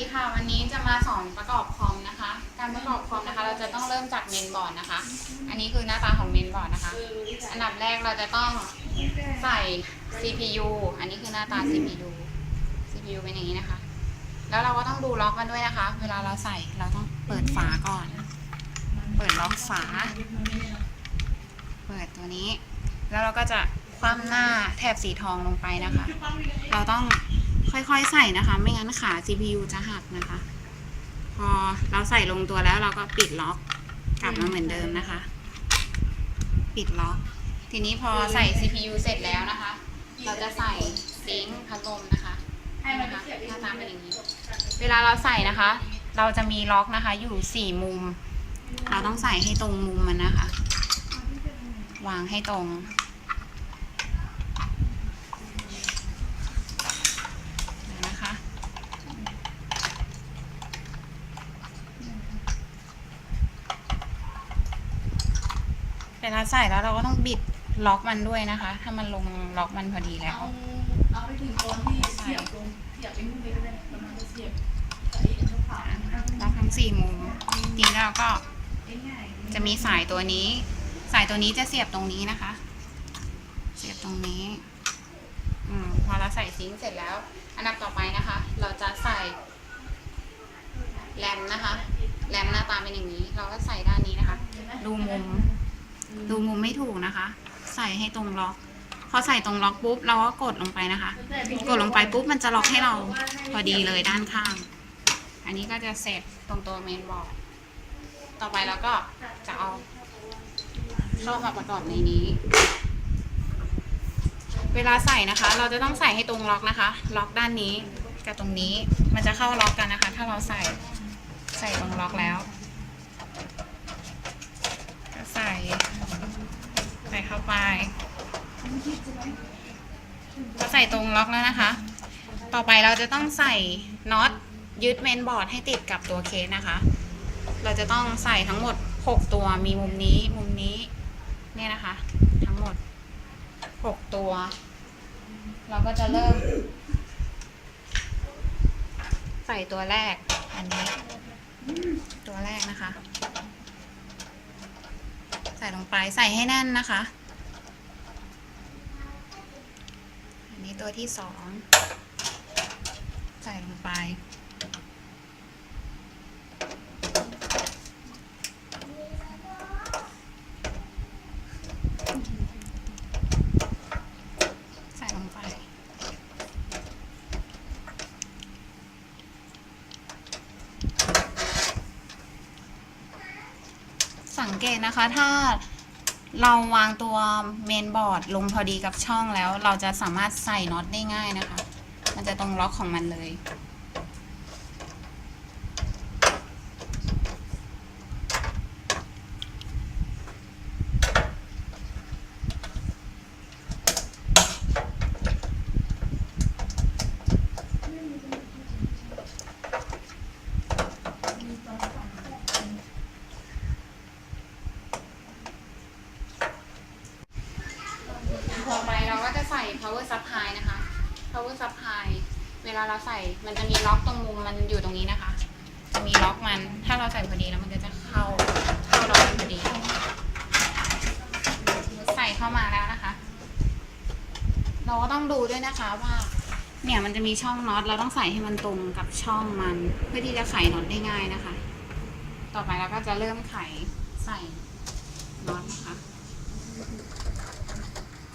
ดีค่ะ วันนี้จะมาสอนประกอบคอมนะคะ การประกอบคอมนะคะ เราจะต้องเริ่มจากเมนบอร์ดนะคะ อันนี้คือหน้าตาของเมนบอร์ดนะคะ อันดับแรกเราจะต้องใส่ CPU อันนี้คือหน้าตา CPU CPU เป็นอย่างนี้นะคะ แล้วเราก็ต้องดูล็อกมันด้วยนะคะ เวลาเราใส่เราต้องเปิดฝาก่อน เปิดล็อกฝา เปิดตัวนี้ แล้วเราก็จะคว่ำหน้าแถบสีทองลงไปนะคะ เราต้อง ค่อยๆใส่นะคะ ไม่งั้นขา CPU จะหักนะคะ พอเราใส่ลงตัวแล้วเราก็ปิดล็อกกลับมาเหมือนเดิมนะคะ ปิดล็อก ทีนี้พอใส่ CPU เสร็จแล้วนะคะ เราจะใส่ซิงค์พัดลมนะคะนะคะหน้าตาเป็นอย่างนี้ เวลาเราใส่นะคะ เราจะมีล็อกนะคะ อยู่สี่มุม เราต้องใส่ให้ตรงมุมมันนะคะ วางให้ตรง เดี๋ยวนะคะ เวลาใส่แล้วเราก็ต้องบิดล็อกมันด้วยนะคะ ถ้ามันลงล็อกมันพอดีแล้ว เอาเอาไปถึงตอนที่เสียบตรงเสียบไปนู่นเลยก็ได้ประมาณจะเสียบใส่อันขาวๆล็อกทั้งสี่มุมทีนี้เราก็ง่ายๆจะมีสายตัวนี้ สายตัวนี้จะเสียบตรงนี้นะคะ เสียบตรงนี้อืมพอเราใส่ซิงค์เสร็จแล้ว อันดับต่อไปนะคะ เราจะใส่แรมนะคะแรมหน้าตาเป็นอย่างนี้ เราก็ใส่ด้านนี้นะคะ ดูมุม ดูมุมไม่ถูกนะคะ ใส่ให้ตรงล็อก พอใส่ตรงล็อกปุ๊บเราก็กดลงไปนะคะ กดลงไปปุ๊บมันจะล็อกให้เราพอดีเลยด้านข้าง อันนี้ก็จะเสร็จตรงตัวเมนบอร์ด ต่อไปเราก็จะเอาเข้ามาประกอบในนี้ เวลาใส่นะคะ เราจะต้องใส่ให้ตรงล็อกนะคะ ล็อกด้านนี้กับตรงนี้ มันจะเข้าล็อกกันนะคะ ถ้าเราใส่ใส่ตรงล็อกแล้ว ก็ใส่ใส่ เข้าไปพอใส่ตรงล็อกแล้วนะคะ ต่อไปเราจะต้องใส่น็อตยึดเมนบอร์ดให้ติดกับตัวเคสนะคะ เราจะต้องใส่ทั้งหมด 6 ตัว มีมุมนี้ มุมนี้ เนี่ยนะคะ ทั้งหมด 6 ตัว เราก็จะเริ่ม ใส่ตัวแรก อันนี้ ตัวแรกนะคะ ใส่ลงไปใส่ให้แน่นนะคะ อันนี้ตัวที่สอง ใส่ลงไป ใส่ลงไป สังเกต นะคะ ถ้าเราวางตัวเมนบอร์ดลงพอดีกับช่องแล้ว เราจะสามารถใส่น็อตได้ง่ายนะคะ มันจะตรงล็อกของมันเลย ต่อไปเราก็จะใส่ power supply นะคะ power supply เวลาเราใส่ มันจะมีล็อกตรงมุมมันอยู่ตรงนี้นะคะ จะมีล็อกมัน ถ้าเราใส่พอดีแล้วมันก็จะเข้า เข้าล็อกพอดีใส่เข้ามาแล้วนะคะ เราก็ต้องดูด้วยนะคะว่า เนี่ยมันจะมีช่องน็อต เราต้องใส่ให้มันตรงกับช่องมัน เพื่อที่จะไขน็อตได้ง่ายนะคะ ต่อไปเราก็จะเริ่มไขใส่น็อตนะคะ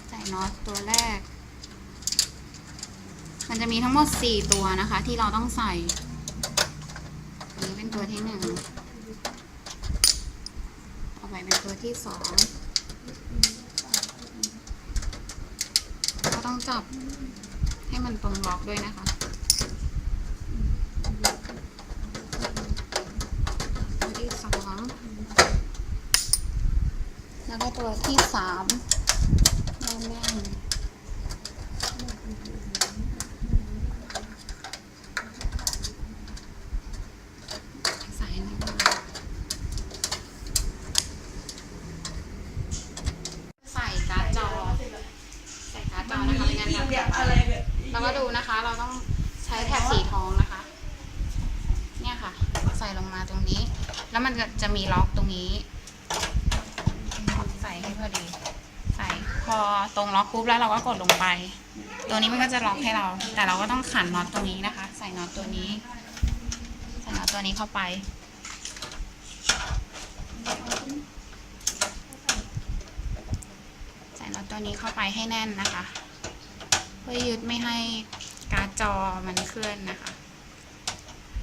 ใส่น็อตตัวแรกันจะมีทั้งหมด 4 ตัวนะคะ ที่เราต้องใส่ นี้เป็นตัวที่ 1 เอไปเป็นตัวที่ 2 ก็ต้องจับให้มันตรงล็อกด้วยนะคะ ตัวที่ 2 แล้วก็ตัวที่ 3 จะมีล็อกตรงนี้ ใส่ให้พอดี ใส่พอตรงล็อกปุ๊บแล้วเราก็กดลงไป ตัวนี้มันก็จะล็อกให้เรา แต่เราก็ต้องขันน็อตตรงนี้นะคะ ใส่น็อตตัวนี้ ใส่น็อตตัวนี้เข้าไป ใส่น็อตตัวนี้เข้าไปให้แน่นนะคะ เพื่อยึดไม่ให้การ์ดจอมันเคลื่อนนะคะ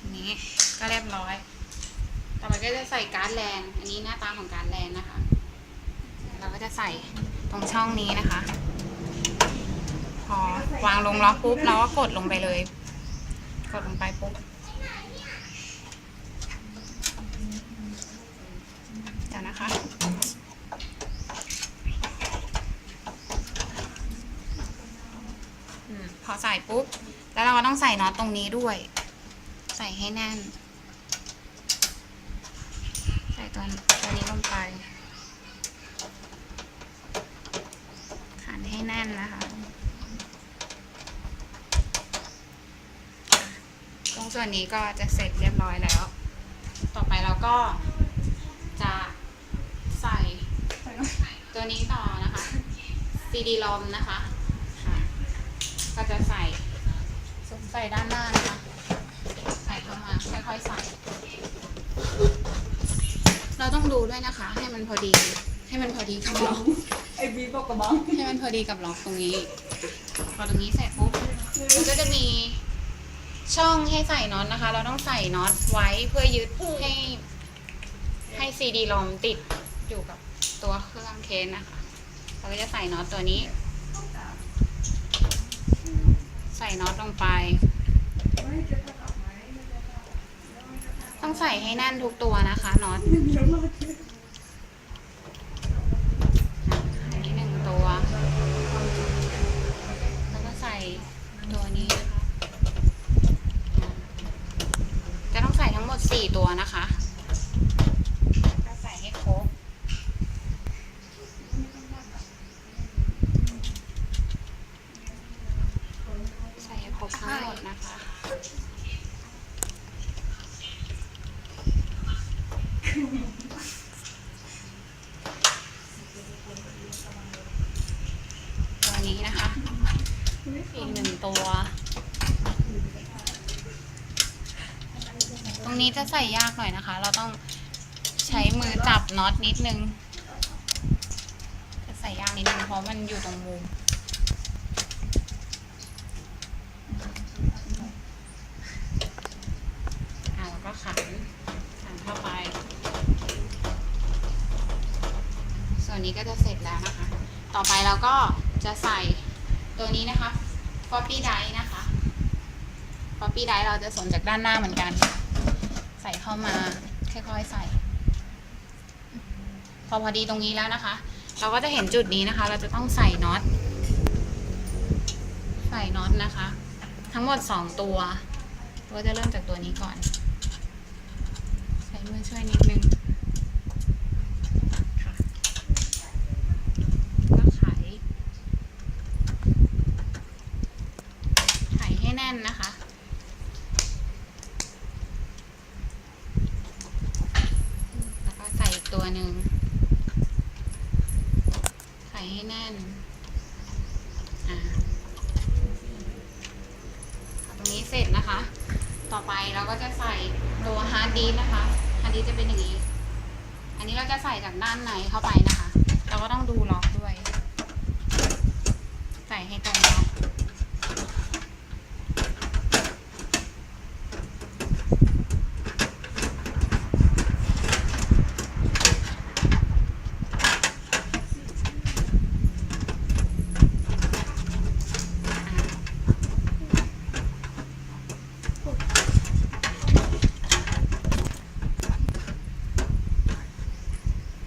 นนี้ก็เรียบร้อย ต่อไปก็จะใส่การ์ดแลนอันนี้หน้าตาของการ์ดแลนนะคะ เราก็จะใส่ตรงช่องนี้นะคะ พอวางลงล็อกปุ๊บเราก็กดลงไปเลย กดลงไปปุ๊บเดี๋ยวนะคะพอใส่ปุ๊บ แล้วเราก็ต้องใส่น็อตตรงนี้ด้วย ใส่ให้แน่น ตัวตัวนี้ลงไปขันให้แน่นนะคะตรงส่วนนี้ก็จะเสร็จเรียบร้อยแล้ว ต่อไปเราก็จะใส่ตัวนี้ต่อนะคะ CD ลมนะคะ ก็จะใส่ใส่ด้านหน้านะคะ ใส่เข้ามาค่อยๆใส่ เราต้องดูด้วยนะคะ ให้มันพอดี ให้มันพอดีกับล็อกไอ้บีบอกกับบังให้มันพอดีกับล็อกตรงนี้พอตรงนี้เสร็จปุ๊บมันก็จะมีช่องให้ใส่น็อตนะคะ เราต้องใส่น็อตไว้เพื่อยึดให้ ให้ซีดีลมติดอยู่กับตัวเครื่องเคสนะคะ เราก็จะใส่น็อตตัวนี้ ใส่น็อตลงไป ต้องใส่ให้แน่นทุกตัวนะคะน็อตใส่หนึ่งตัว แล้วก็ใส่ตัวนี้นะคะ จะต้องใส่ทั้งหมดสี่ตัวนะคะ ก็ใส่ให้ครบ ใส่ให้ครบทั้งหมดนะคะ ตัวนี้นะคะ อีกหนึ่ง ตัว ตรงนี้จะใส่ยากหน่อยนะคะ เราต้องใช้มือจับน็อตนิดนึง จะใส่ยากนิดนึงเพราะมันอยู่ตรงมุมแล้วก็ขันขันเข้าไป ส่วนนี้ก็จะเสร็จแล้วนะคะ ต่อไปเราก็จะใส่ตัวนี้นะคะ floppy drive นะคะ floppy drive เราจะสนจากด้านหน้าเหมือนกัน ใส่เข้ามาค่อยๆใส่ พอพอดีตรงนี้แล้วนะคะ เราก็จะเห็นจุดนี้นะคะ เราจะต้องใส่น็อต ใส่น็อตนะคะ ทั้งหมดสองตัวเราจะเริ่มจากตัวนี้ก่อน ใช้มือช่วยนิดนึง ค่ะก็ไข ไขให้แน่นนะคะ แล้วก็ใส่อีกตัวหนึ่งไขให้แน่น อ่าตรงนี้เสร็จนะคะ ต่อไปเราก็จะใส่ตัวฮาร์ดดิสนะคะฮาร์ดดิสจะเป็นอย่างนี้ อันนี้เราจะใส่จากด้านในเข้าไปนะคะ เราก็ต้องดูล็อกด้วย ใส่ให้ตรงล็อก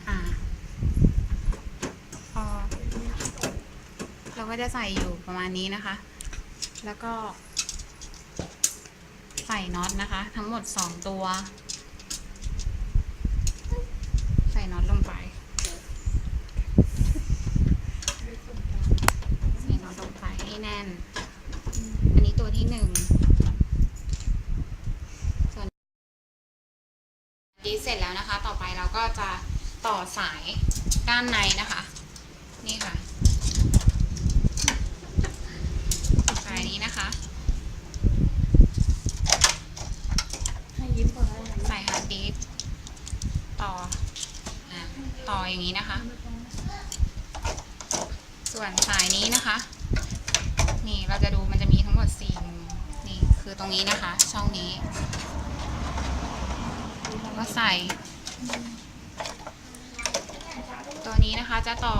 อ่าพอเรา ก็จะใส่อยู่ประมาณนี้นะคะ แล้วก็ ใส่น็อตนะคะ ทั้งหมดสองตัว ใส่น็อตลงไป ใส่น็อตลงไปให้แน่น อันนี้ตัวที่หนึ่งส่วนดิสดเสร็จแล้วนะคะ ต่อไปเราก็จะต่อสายด้านในนะคะ นี่ค่ะ สายนี้นะคะ ให้ยิ้มก่อนได้ไหม ใส่ฮาร์ดดิสก์ต่ออะต่ออย่างนี้นะคะ ส่วนสาย นะคะ นี่เราจะดูมันจะมีทั้งหมด4มุมนี่คือตรงนี้นะคะ ช่องนี้แล้วก็ใส่ ตัวนี้นะคะจะต่อ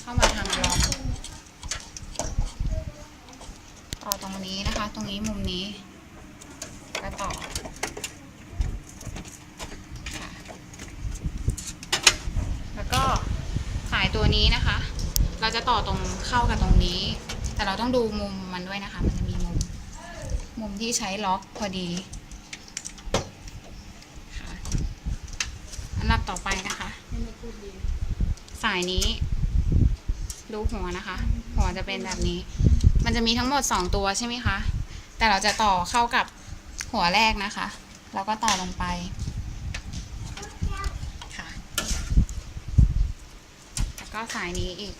เข้ามาทางล็อกต่อตรงนี้นะคะ ตรงนี้มุมนี้ ก็ต่อแล้วก็สายตัวนี้นะคะ เราจะต่อตรงเข้ากับตรงนี้ แต่เราต้องดูมุมมันด้วยนะคะ มันจะมีมุม มุมที่ใช้ล็อกพอดีค่ะอันดับต่อไปนะคะ สายนี้ดูหัวนะคะ หัวจะเป็นแบบนี้ มันจะมีทั้งหมด 2 ตัวใช่ไหมคะ แต่เราจะต่อเข้ากับหัวแรกนะคะ แล้วก็ต่อลงไปค่ะแล้วก็สายนี้อีก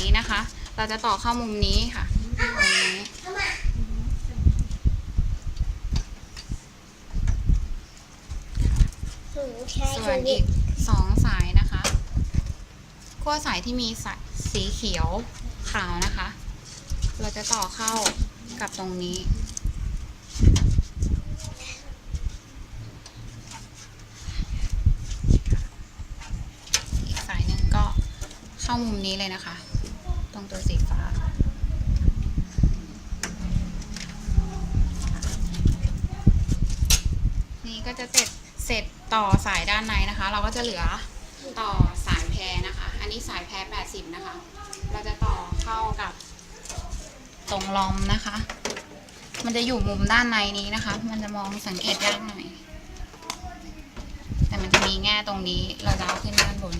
นี้นะคะ เราจะต่อเข้ามุมนี้ค่ะตรงนี้ส่วนอีกสองสายนะคะขั้วสายที่มีสายสีเขียวขาวนะคะ เราจะต่อเข้ากับตรงนี้อีกสายหนึ่งก็เข้ามุมนี้เลยนะคะ ตัวสีฟ้า นี่ก็จะเสร็จเสร็จต่อสายด้านในนะคะ เราก็จะเหลือต่อสายแพรนะคะ อันนี้สายแพร80 นะคะ เราจะต่อเข้ากับตรงลอมนะคะ มันจะอยู่มุมด้านในนี้นะคะ มันจะมองสังเกตยากหน่อย แต่มันจะมีแง่ตรงนี้ เราจะเอาขึ้นด้านบน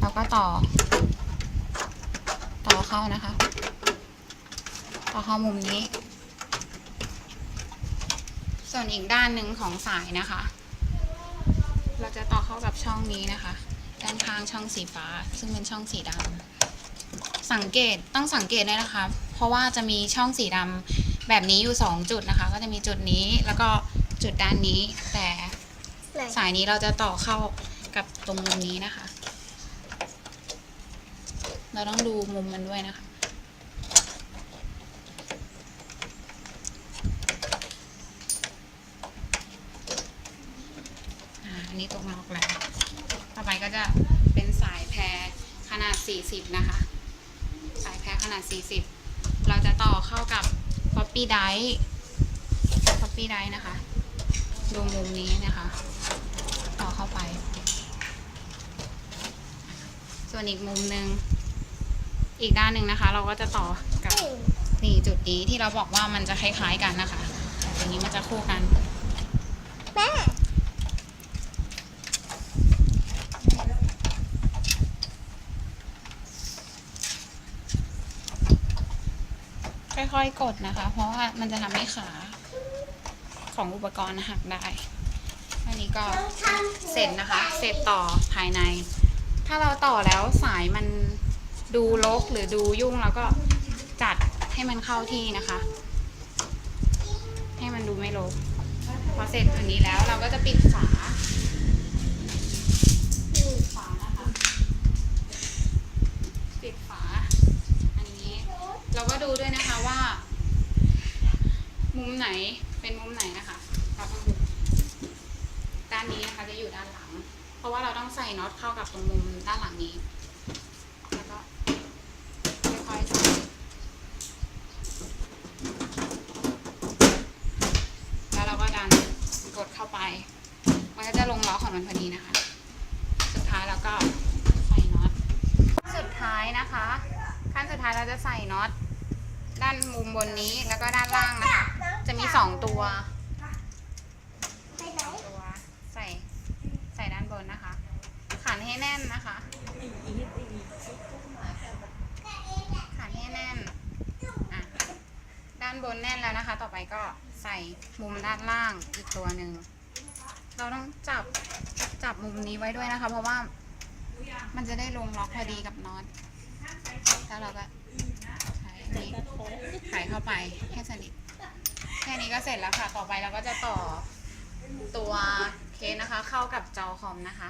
แล้วก็ต่อ ต่อเข้านะคะ ต่อเข้ามุมนี้ ส่วนอีกด้านหนึ่งของสายนะคะ เราจะต่อเข้ากับช่องนี้นะคะ ด้านข้างช่องสีฟ้า ซึ่งเป็นช่องสีดำสังเกตต้องสังเกตด้วยนะคะ เพราะว่าจะมีช่องสีดำแบบนี้อยู่สองจุดนะคะ ก็จะมีจุดนี้แล้วก็จุดด้านนี้แต่สายนี้เราจะต่อเข้ากับตรงมุมนี้นะคะ เราต้องดูมุมมันด้วยนะคะ อันนี้ตกมาออกแล้ว ต่อไปก็จะเป็นสายแพรขนาด 40 นะคะ สายแพรขนาด 40 เราจะต่อเข้ากับ Poppy d i ป๊ Poppy d i นะคะ ดูมุมนี้นะคะ ต่อเข้าไป ส่วนอีกมุมหนึ่ง อีกด้านหนึ่งนะคะ เราก็จะต่อกับนี่จุดนี้ที่เราบอกว่ามันจะคล้ายๆกันนะคะแต่อย่างนี้มันจะคู่กันแม่ค่อยๆกดนะคะ เพราะว่ามันจะทำให้ขาของอุปกรณ์หักได้อันนี้ก็เสร็จนะคะ เสร็จต่อภายใน ถ้าเราต่อแล้วสายมัน ดูรกหรือดูยุ่งแล้วก็จัดให้มันเข้าที่นะคะ ให้มันดูไม่รกพอเสร็จตัวนี้แล้วเราก็จะปิดฝาปิดฝานะคะปิดฝา อันนี้ เราก็ดูด้วยนะคะว่า มุมไหนเป็นมุมไหนนะคะเราต้องดูด้านนี้นะคะจะอยู่ด้านหลัง เพราะว่าเราต้องใส่น็อตเข้ากับตรงมุมด้านหลังนี้ แล้วก็ค่อยๆใส่แล้วเราก็ดันกดเข้าไป มันก็จะลงล้อของมันพอดีนะคะ สุดท้ายเราก็ใส่น็อตสุดท้ายนะคะ ขั้นสุดท้ายเราจะใส่น็อตด้านมุมบนนี้แล้วก็ด้านล่างนะคะ จะมีสองตัวไปไหนตัวใส่ใส่ด้านบนนะคะ ขันให้แน่นนะคะ ขันให้แน่นอะด้านบนแน่นแล้วนะคะ ต่อไปก็ใส่มุมด้านล่างอีกตัวหนึ่ง เราต้องจับจับมุมนี้ไว้ด้วยนะคะ เพราะว่ามันจะได้ลงล็อกพอดีกับน็อตแล้วเราก็ใช้อันนี้ไขเข้าไปให้สนิทแค่นี้ก็เสร็จแล้วค่ะ ต่อไปเราก็จะต่อตัวเคสนะคะ เข้ากับจอคอมนะคะ